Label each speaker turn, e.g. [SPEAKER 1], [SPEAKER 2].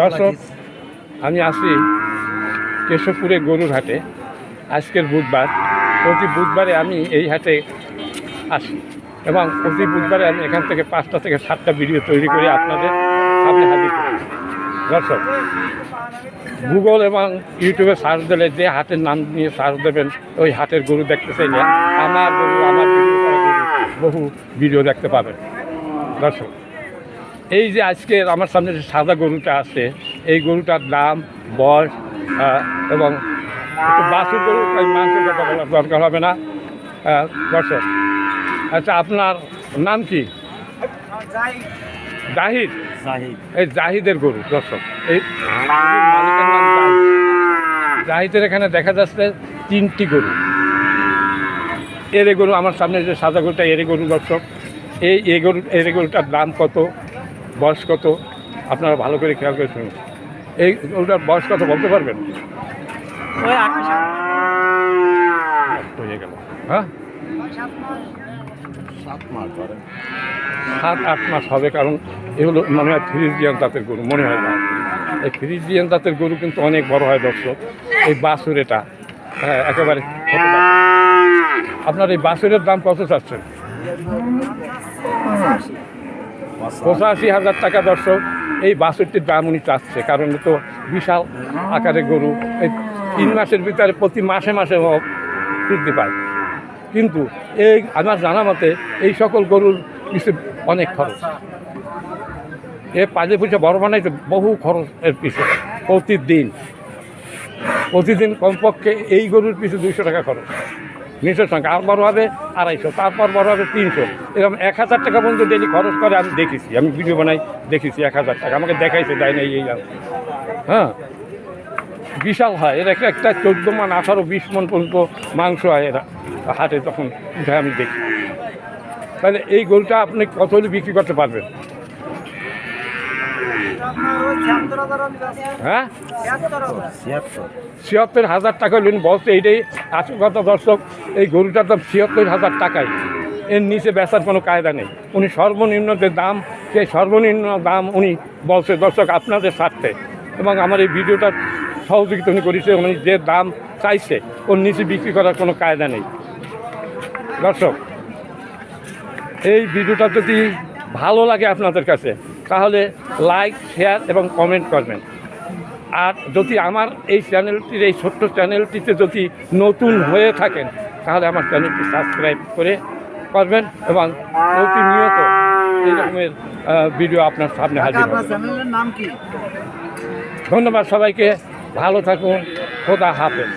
[SPEAKER 1] দর্শক, আমি আছি কেশবপুরে গরুর হাটে। আজকের বুধবার। প্রতি বুধবারে আমি এই হাটে আসি এবং প্রতি বুধবারে আমি এখান থেকে পাঁচটা থেকে সাতটা ভিডিও তৈরি করে আপনাদের সামনে হাজির করি। দর্শক, গুগল এবং ইউটিউবে সার্চ দিলে যে হাটের নাম নিয়ে সার্চ দেবেন, ওই হাটের গরু দেখতে চাইলে আমার গরু, আমার বহু ভিডিও দেখতে পাবেন। দর্শক এই যে আজকে আমার সামনে যে সাদা গরুটা আছে এই গরুটার দাম বয়স এবং বাছুর গরু মাংসের কথা বলার দরকার হবে না। দর্শক আচ্ছা আপনার নাম কি? জাহিদ।
[SPEAKER 2] জাহিদ।
[SPEAKER 1] এই জাহিদের গরু দর্শক এই মালিকের নাম জাহিদের এখানে দেখা যাচ্ছে তিনটি গরু। এরে গরু আমার সামনে যে সাদা গরুটা এরে গরু দর্শক এই এ গরু এরে গরুটার দাম কত? বয়স কত? আপনারা ভালো করে খেয়াল করে শুনুন। এই গরুটার বয়স কত বলতে পারবেন?
[SPEAKER 2] ওই
[SPEAKER 1] হয়ে গেল। হ্যাঁ?
[SPEAKER 2] সাত মাস ধরে।
[SPEAKER 1] সাত আট মাস হবে কারণ এগুলো মনে হয় ফ্রিজিয়ান জাতের গরু মনে হয় না। এই ফ্রিজিয়ান জাতের গরু কিন্তু অনেক বড় হয় দর্শক। এই বাছুর এটা হ্যাঁ একেবারে আপনার এই বাছুরের দাম কত চাচ্ছেন? পঁচাশি হাজার টাকা দর্শক, এই বাছুরটির দাম উনি চাচ্ছে, কারণ তো বিশাল আকারে গরু। এই তিন মাসের ভিতরে প্রতি মাসে মাসে বৃদ্ধি পায়। কিন্তু এই আমার জানা মতে, এই সকল গরুর কিছু অনেক খরচ। এ পাজে পুজো বড় বানাইতে বহু খরচ এর পিছনে প্রতিদিন। প্রতিদিন কমপক্ষে এই গরুর পিছু দুইশো টাকা খরচ। নিশোর সঙ্গে আর বড় হবে আড়াইশো, তারপর বড় হবে তিনশো। এরকম এক হাজার টাকা পর্যন্ত ডেলি খরচ করে আমি দেখেছি। আমি ভিডিও বানাই, দেখেছি এক হাজার টাকা। আমাকে দেখাইছে দেয় না এই। হ্যাঁ। বিশাল হয়। এর একটা একটা চোদ্দ মান, আঠারো, বিশ মন পর্যন্ত মাংস হয় এরা। হাটে তখন উঠে আমি দেখি। তাহলে এই গরুটা আপনি কত বিক্রি করতে পারবেন? হ্যাঁ?
[SPEAKER 2] ছিয়াত্তর
[SPEAKER 1] হাজার টাকা লোন বলছে এইটাই আসল কথা দর্শক, এই গরুটার দাম ছিয়াত্তর হাজার টাকাই এর নিচে বেচার কোনো কায়দা নেই। উনি সর্বনিম্ন যে দাম, সেই সর্বনিম্ন দাম উনি বলছে, দর্শক, আপনাদের স্বার্থে। এবং আমার এই ভিডিওটা সহযোগিতা উনি করেছে, উনি যে দাম চাইছে, ওর নিচে বিক্রি করার কোনো কায়দা নেই। দর্শক, এই ভিডিওটা যদি ভালো লাগে আপনাদের কাছে তাহলে লাইক শেয়ার এবং কমেন্ট করবেন। আর যদি আমার এই চ্যানেলটির এই ছোট্ট চ্যানেলটিতে যদি নতুন হয়ে থাকেন তাহলে আমার চ্যানেলটি সাবস্ক্রাইব করে করবেন এবং প্রতিনিয়ত এই রকমের ভিডিও আপনার সামনে হাজির
[SPEAKER 2] নাম কি?
[SPEAKER 1] ধন্যবাদ সবাইকে ভালো থাকুন খোদা হাফেজ।